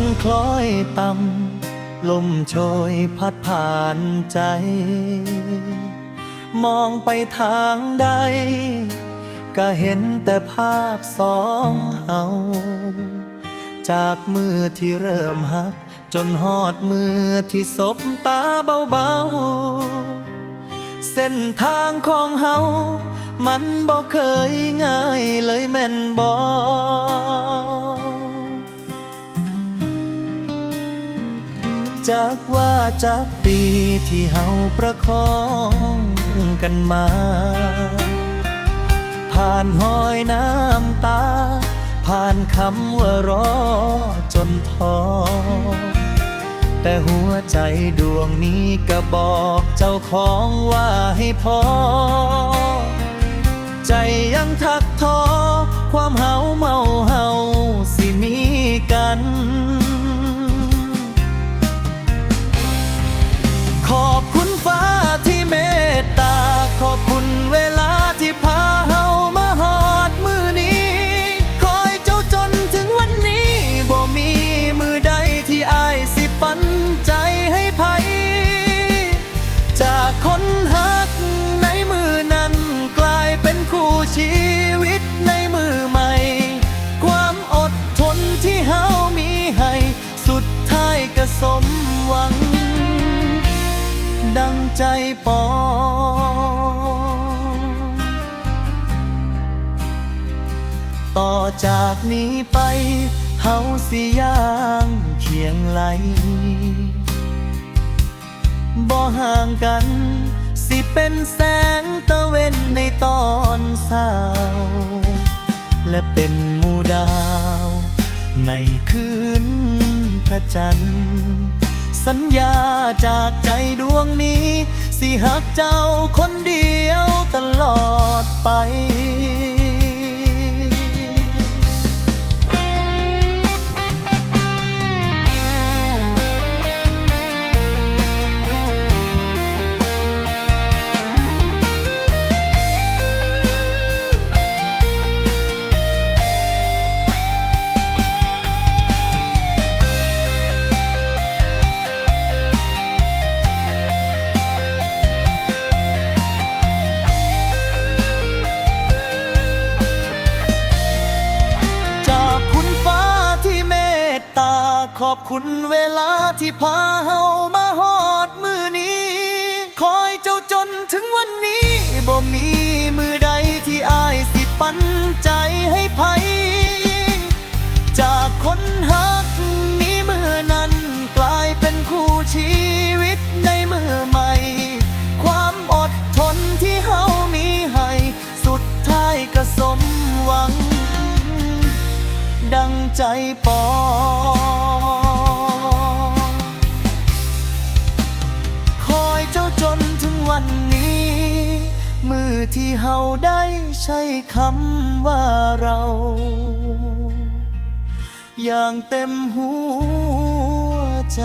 นคล้อยต่ำลมโชยพัดผ่านใจ มองไปทางใด ก็เห็นแต่ภาพสองเฮาจากมือที่เริ่มหัก จนหอดมือที่สบตาเบาๆ เส้นทางของเฮามันบ่เคยง่ายเลยแม่นบ่ จากว่าจากปีที่เฮาประคองกันมา ผ่านหอยน้ำตา ผ่านคำว่ารอจนท้อแต่หัวใจดวงนี้ก็บอกเจ้าของว่าให้พอ ใจยังทักท้อ ดังใจปองต่อจากนี้ไปเฮาสิย่างเคียงไหลบ่ห่างกัน สิเป็นแสงตะเวนในตอนเศร้าและเป็นหมู่ดาว ในคืนพระจันทร์ สัญญาจากใจดวงนี้ สิหักเจ้าคนเดียวตลอดไป ขอบคุณเวลาที่พาเฮามาหอดมือนี้ คอยเจ้าจนถึงวันนี้บ่มีมือใดที่อายสิปันใจให้ไผจากคนฮักนี้มือนั้นกลายเป็นคู่ชีวิตในมือใหม่ ความอดทนที่เฮามีให้ สุดท้ายก็สมหวัง ดังใจปอ มือที่เฮาได้ใช้คำว่าเรา อย่างเต็มหัวใจ